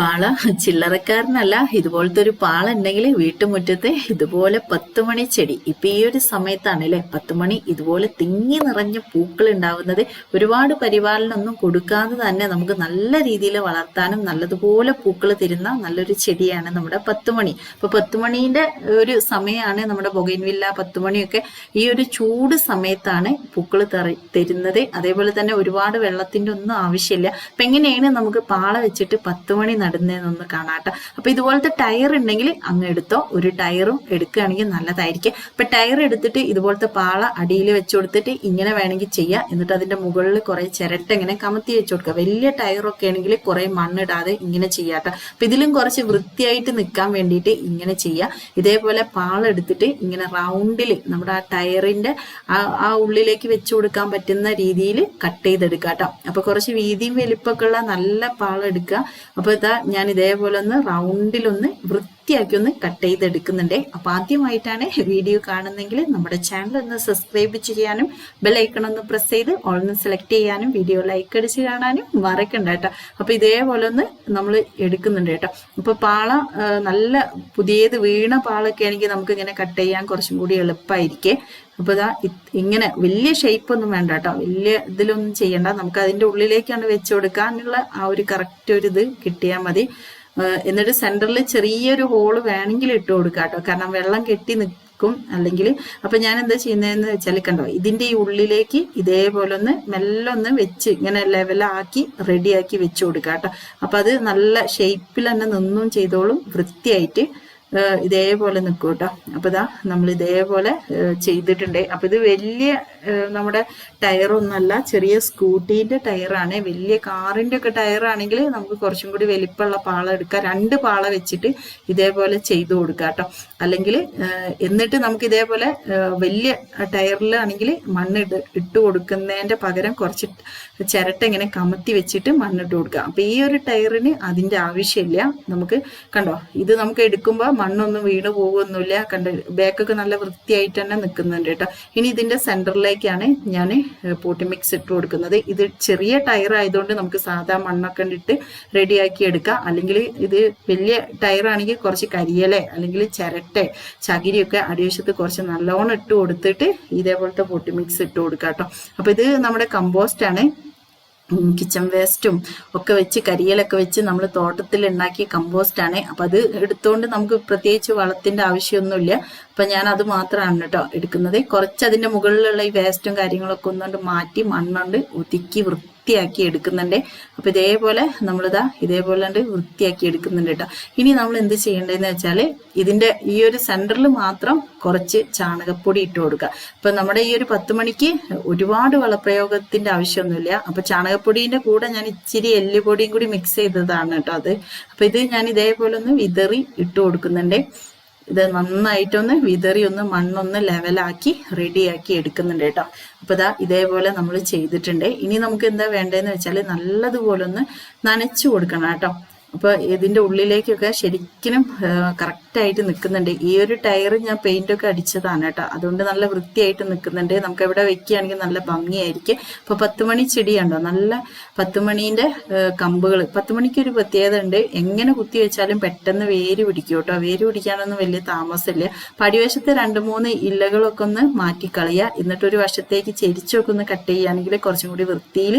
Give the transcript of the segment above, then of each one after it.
പാള. ചില്ലറക്കാരനല്ല ഇതുപോലത്തെ ഒരു പാള ഉണ്ടെങ്കിൽ വീട്ടുമുറ്റത്തെ ഇതുപോലെ പത്ത് മണി ചെടി. ഇപ്പൊ ഈ ഒരു സമയത്താണ് അല്ലെ? പത്ത് മണി ഇതുപോലെ തിങ്ങി നിറഞ്ഞ പൂക്കൾ ഉണ്ടാവുന്നത്. ഒരുപാട് പരിപാലനമൊന്നും കൊടുക്കാതെ തന്നെ നമുക്ക് നല്ല രീതിയിൽ വളർത്താനും നല്ലതുപോലെ പൂക്കൾ തരുന്ന നല്ലൊരു ചെടിയാണ് നമ്മുടെ പത്ത് മണി അപ്പൊ പത്ത് മണീന്റെ ഒരു സമയമാണ് നമ്മുടെ ബൊഗൈൻവില്ല പത്ത് മണിയൊക്കെ ഈ ഒരു ചൂട് സമയത്താണ് പൂക്കൾ തരുന്നത്. അതേപോലെ തന്നെ ഒരുപാട് വെള്ളത്തിന്റെ ഒന്നും ആവശ്യമില്ല. അപ്പൊ എങ്ങനെയാണ് നമുക്ക് പാള വെച്ചിട്ട് പത്ത് മണി നടുന്നതെന്നൊന്ന് കാണാട്ടോ. അപ്പൊ ഇതുപോലത്തെ ടയർ ഉണ്ടെങ്കിൽ അങ്ങ് എടുത്തോ. ഒരു ടയറും എടുക്കുകയാണെങ്കിൽ നല്ലതായിരിക്കും. അപ്പൊ ടയർ എടുത്തിട്ട് ഇതുപോലത്തെ പാള അടിയിൽ വെച്ച് കൊടുത്തിട്ട് ഇങ്ങനെ വേണമെങ്കിൽ ചെയ്യാം. എന്നിട്ട് അതിന്റെ മുകളിൽ കുറെ ചിരട്ട ഇങ്ങനെ കമത്തി വെച്ച് കൊടുക്കുക. വലിയ ടയറൊക്കെ ആണെങ്കിൽ കുറെ മണ്ണിടാതെ ഇങ്ങനെ ചെയ്യാട്ടോ. അപ്പൊ ഇതിലും കുറച്ച് വൃത്തിയായിട്ട് നിൽക്കാൻ വേണ്ടിയിട്ട് ഇങ്ങനെ ചെയ്യാം. ഇതേപോലെ പാള എടുത്തിട്ട് ഇങ്ങനെ റൗണ്ടിൽ നമ്മുടെ ആ ടയറിന്റെ ആ ഉള്ളിലേക്ക് വെച്ച് കൊടുക്കാൻ പറ്റുന്ന രീതിയിൽ കട്ട് ചെയ്തെടുക്കുക കേട്ടോ അപ്പൊ കുറച്ച് വീതിയും വലിപ്പമൊക്കെ ഉള്ള നല്ല പാള എടുക്കുക. അപ്പൊ ഇതാ ഞാൻ ഇതേപോലെ ഒന്ന് റൗണ്ടിലൊന്ന് വൃത്തിയാക്കി ഒന്ന് കട്ട് ചെയ്തെടുക്കുന്നുണ്ട്. അപ്പൊ ആദ്യമായിട്ടാണ് വീഡിയോ കാണുന്നെങ്കിൽ നമ്മുടെ ചാനൽ ഒന്ന് സബ്സ്ക്രൈബ് ചെയ്യാനും ബെല്ലൈക്കൺ ഒന്ന് പ്രസ് ചെയ്ത് ഓൾന്ന് സെലക്ട് ചെയ്യാനും വീഡിയോ ലൈക്ക് അടിച്ച് കാണാനും മറക്കണ്ട കേട്ടോ. അപ്പൊ ഇതേപോലെ ഒന്ന് നമ്മൾ എടുക്കുന്നുണ്ട് കേട്ടോ. അപ്പൊ പാള നല്ല പുതിയത് വീണ പാളൊക്കെ ആണെങ്കിൽ നമുക്ക് ഇങ്ങനെ കട്ട് ചെയ്യാൻ കുറച്ചും കൂടി എളുപ്പമായിരിക്കേ അപ്പൊ ഇതാ ഇങ്ങനെ വലിയ ഷേപ്പ് ഒന്നും വേണ്ട കേട്ടോ. വലിയ ഇതിലൊന്നും ചെയ്യണ്ട. നമുക്ക് അതിന്റെ ഉള്ളിലേക്കാണ് വെച്ച് കൊടുക്കാനുള്ള ആ ഒരു കറക്റ്റ് ഒരു ഇത് കിട്ടിയാൽ മതി. എന്നിട്ട് സെന്ററിൽ ചെറിയൊരു ഹോൾ വേണമെങ്കിൽ ഇട്ട് കൊടുക്കുക കേട്ടോ. കാരണം വെള്ളം കെട്ടി നിൽക്കും അല്ലെങ്കിൽ അപ്പൊ ഞാൻ എന്താ ചെയ്യുന്നതെന്ന് വെച്ചാൽ കണ്ടോ ഇതിന്റെ ഈ ഉള്ളിലേക്ക് ഇതേപോലെ ഒന്ന് മെല്ലൊന്ന് വെച്ച് ഇങ്ങനെ ലെവലാക്കി റെഡിയാക്കി വെച്ച് കൊടുക്കാം കേട്ടോ. അപ്പൊ അത് നല്ല ഷേപ്പിൽ തന്നെ നിന്നും ചെയ്തോളും വൃത്തിയായിട്ട് ഇതേപോലെ നിൽക്കും കേട്ടോ അപ്പൊ ഇതാ നമ്മൾ ഇതേപോലെ ചെയ്തിട്ടുണ്ട്. അപ്പൊ ഇത് വലിയ നമ്മുടെ ടയറൊന്നുമല്ല ചെറിയ സ്കൂട്ടീന്റെ ടയറാണ്. വലിയ കാറിന്റെ ഒക്കെ ടയറാണെങ്കിൽ നമുക്ക് കുറച്ചും കൂടി വലിപ്പമുള്ള പാള എടുക്കാം. രണ്ട് പാള വെച്ചിട്ട് ഇതേപോലെ ചെയ്തു കൊടുക്കുക കേട്ടോ അല്ലെങ്കിൽ എന്നിട്ട് നമുക്ക് ഇതേപോലെ വലിയ ടയറിലാണെങ്കിൽ മണ്ണ് ഇട്ട് കൊടുക്കുന്നതിന്റെ പകരം കുറച്ച് ചിരട്ട ഇങ്ങനെ കമത്തി വെച്ചിട്ട് മണ്ണിട്ട് കൊടുക്കുക അപ്പൊ ഈ ഒരു ടയറിന് അതിന്റെ ആവശ്യമില്ല. നമുക്ക് കണ്ടോ ഇത് നമുക്ക് എടുക്കുമ്പോൾ മണ്ണൊന്നും വീണ് പോകുമൊന്നുമില്ല കണ്ട് ബാക്കൊക്കെ നല്ല വൃത്തിയായിട്ട് തന്നെ നിൽക്കുന്നുണ്ട് കേട്ടോ. ഇനി ഇതിന്റെ സെന്ററിലേക്കാണ് ഞാൻ പോട്ടി മിക്സ് ഇട്ട് കൊടുക്കുന്നത്. ഇത് ചെറിയ ടയർ ആയതുകൊണ്ട് നമുക്ക് സാധാ മണ്ണൊക്കെ ഇട്ട് റെഡിയാക്കി എടുക്കാം. അല്ലെങ്കിൽ ഇത് വലിയ ടയർ ആണെങ്കിൽ കുറച്ച് കരിയലെ അല്ലെങ്കിൽ ചിരട്ടെ ചകിരിയൊക്കെ അടിവശത്ത് കുറച്ച് നല്ലോണം ഇട്ട് കൊടുത്തിട്ട് ഇതേപോലത്തെ പോട്ടി മിക്സ് ഇട്ട് കൊടുക്കാം കേട്ടോ. അപ്പൊ ഇത് നമ്മുടെ കമ്പോസ്റ്റ് ആണ്. കിച്ചൺ വേസ്റ്റും ഒക്കെ വെച്ച് കരിയലൊക്കെ വെച്ച് നമ്മൾ തോട്ടത്തിൽ ഉണ്ടാക്കിയ കമ്പോസ്റ്റ് ആണ്. അപ്പൊ അത് എടുത്തുകൊണ്ട് നമുക്ക് പ്രത്യേകിച്ച് വളത്തിന്റെ ആവശ്യമൊന്നുമില്ല. അപ്പൊ ഞാൻ അത് മാത്രമാണ് കേട്ടോ എടുക്കുന്നത്. കുറച്ച് അതിന്റെ മുകളിലുള്ള ഈ വേസ്റ്റും കാര്യങ്ങളൊക്കെ ഒന്നുകൊണ്ട് മാറ്റി മണ്ണുകൊണ്ട് ഒതുക്കി വൃത്തിയാക്കി എടുക്കുന്നുണ്ട്. അപ്പൊ ഇതേപോലെ നമ്മളിതാ ഇതേപോലെ ഉണ്ട് വൃത്തിയാക്കി എടുക്കുന്നുണ്ട് കേട്ടോ ഇനി നമ്മൾ എന്ത് ചെയ്യേണ്ടതെന്ന് വെച്ചാൽ ഇതിന്റെ ഈ ഒരു സെന്ററിൽ മാത്രം കുറച്ച് ചാണകപ്പൊടി ഇട്ട് കൊടുക്കുക അപ്പൊ നമ്മുടെ ഈ ഒരു പത്ത് മണിക്ക് ഒരുപാട് വളപ്രയോഗത്തിന്റെ ആവശ്യമൊന്നുമില്ല. അപ്പൊ ചാണകപ്പൊടിന്റെ കൂടെ ഞാൻ ഇച്ചിരി എല്ലുപൊടിയും കൂടി മിക്സ് ചെയ്തതാണ് കേട്ടോ അത്. അപ്പൊ ഇത് ഞാൻ ഇതേപോലെ ഒന്ന് വിതറി ഇട്ട് കൊടുക്കുന്നുണ്ട്. ഇത് നന്നായിട്ടൊന്ന് വിതറി ഒന്ന് മണ്ണൊന്ന് ലെവലാക്കി റെഡിയാക്കി എടുക്കുന്നുണ്ട് കേട്ടോ. അപ്പൊ ഇതാ ഇതേപോലെ നമ്മൾ ചെയ്തിട്ടുണ്ട്. ഇനി നമുക്ക് എന്താ വേണ്ടതെന്ന് വെച്ചാൽ നല്ലതുപോലെ ഒന്ന് നനച്ചു കൊടുക്കണം കേട്ടോ. അപ്പൊ ഇതിന്റെ ഉള്ളിലേക്കൊക്കെ ശരിക്കും കറക്റ്റായിട്ട് നിൽക്കുന്നുണ്ട് ഈ ഒരു ടയർ ഞാൻ പെയിന്റ് ഒക്കെ അടിച്ചതാണ് കേട്ടോ. അതുകൊണ്ട് നല്ല വൃത്തിയായിട്ട് നിൽക്കുന്നുണ്ട് നമുക്ക് എവിടെ വെക്കുകയാണെങ്കിൽ നല്ല ഭംഗിയായിരിക്കും. അപ്പൊ പത്ത് മണി ചെടിയുണ്ടോ നല്ല പത്ത് കമ്പുകൾ പത്ത് മണിക്ക് ഒരു പ്രത്യേകത ഉണ്ട്. എങ്ങനെ കുത്തി വെച്ചാലും പെട്ടെന്ന് വേര് പിടിക്കും കേട്ടോ. വേര് പിടിക്കാനൊന്നും വലിയ താമസമില്ല. പടിവശത്തെ രണ്ട് മൂന്ന് ഇലകളൊക്കെ ഒന്ന് മാറ്റിക്കളയുക. എന്നിട്ടൊരു വശത്തേക്ക് ചെരിച്ചൊക്കെ ഒന്ന് കട്ട് ചെയ്യുകയാണെങ്കിൽ കുറച്ചും കൂടി വൃത്തിയിൽ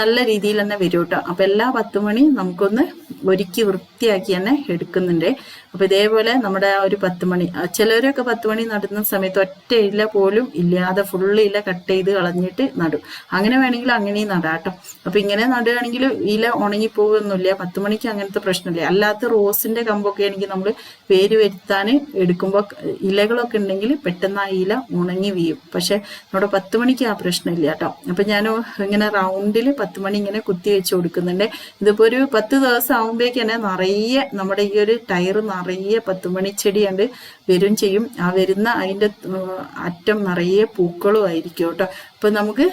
നല്ല രീതിയിൽ തന്നെ വരും കേട്ടോ അപ്പൊ എല്ലാ പത്ത് മണി നമുക്കൊന്ന് ഒരുക്കി വൃത്തിയാക്കി തന്നെ എടുക്കുന്നുണ്ട്. അപ്പൊ ഇതേപോലെ നമ്മുടെ ആ ഒരു പത്ത് മണി ചിലരൊക്കെ പത്ത് മണി നടുന്ന സമയത്ത് ഒറ്റ ഇല പോലും ഇല്ലാതെ ഫുള്ള് ഇല കട്ട് ചെയ്ത് കളഞ്ഞിട്ട് നടും. അങ്ങനെ വേണമെങ്കിൽ അങ്ങനെയും നടാട്ടോ അപ്പൊ ഇങ്ങനെ നടുകയാണെങ്കിൽ ഇല ഉണങ്ങി പോകുന്നില്ല പത്ത് മണിക്ക് അങ്ങനത്തെ പ്രശ്നമില്ല. അല്ലാത്ത റോസിന്റെ കമ്പൊക്കെ ആണെങ്കിൽ നമ്മൾ വേര് വരുത്താൻ എടുക്കുമ്പോൾ ഇലകളൊക്കെ ഉണ്ടെങ്കിൽ പെട്ടെന്ന് ആ ഇല ഉണങ്ങി വീഴും. പക്ഷെ നമ്മുടെ പത്ത് മണിക്ക് ആ പ്രശ്നമില്ല കേട്ടോ. അപ്പൊ ഞാൻ ഇങ്ങനെ റൗണ്ടിൽ പത്ത് മണി ഇങ്ങനെ കുത്തി വെച്ച് കൊടുക്കുന്നുണ്ട്. ഇതിപ്പോ ഒരു പത്ത് ദിവസം ആകുമ്പോഴേക്ക് തന്നെ നിറയെ നമ്മുടെ ഈ ഒരു ടയർ നിറയെ പത്ത് മണി ചെടിയുണ്ട് വരും ചെയ്യും. ആ വരുന്ന അതിന്റെ അറ്റം നിറയെ പൂക്കളും ആയിരിക്കും കേട്ടോ. അപ്പൊ നമുക്ക്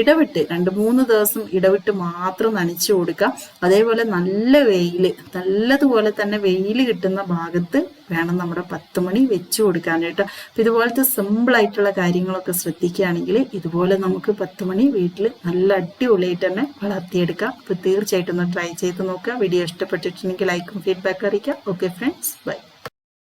ഇടവിട്ട് രണ്ട് മൂന്ന് ദിവസം ഇടവിട്ട് മാത്രം നനച്ചു കൊടുക്കാം. അതേപോലെ നല്ല വെയിൽ നല്ലതുപോലെ തന്നെ വെയിൽ കിട്ടുന്ന ഭാഗത്ത് വേണം നമ്മുടെ പത്ത് മണി വെച്ചു കൊടുക്കാനായിട്ട് അപ്പൊ ഇതുപോലത്തെ സിമ്പിൾ ആയിട്ടുള്ള കാര്യങ്ങളൊക്കെ ശ്രദ്ധിക്കുകയാണെങ്കിൽ ഇതുപോലെ നമുക്ക് പത്ത് മണി വീട്ടിൽ നല്ല അടിപൊളിയായിട്ട് തന്നെ വളർത്തിയെടുക്കാം. അപ്പൊ തീർച്ചയായിട്ടും ഒന്ന് ട്രൈ ചെയ്ത് നോക്കുക. വീഡിയോ ഇഷ്ടപ്പെട്ടിട്ടുണ്ടെങ്കിൽ ലൈക്കും ഫീഡ്ബാക്ക് അറിയിക്കാം ഓക്കെ ഫ്രണ്ട്സ് ബൈ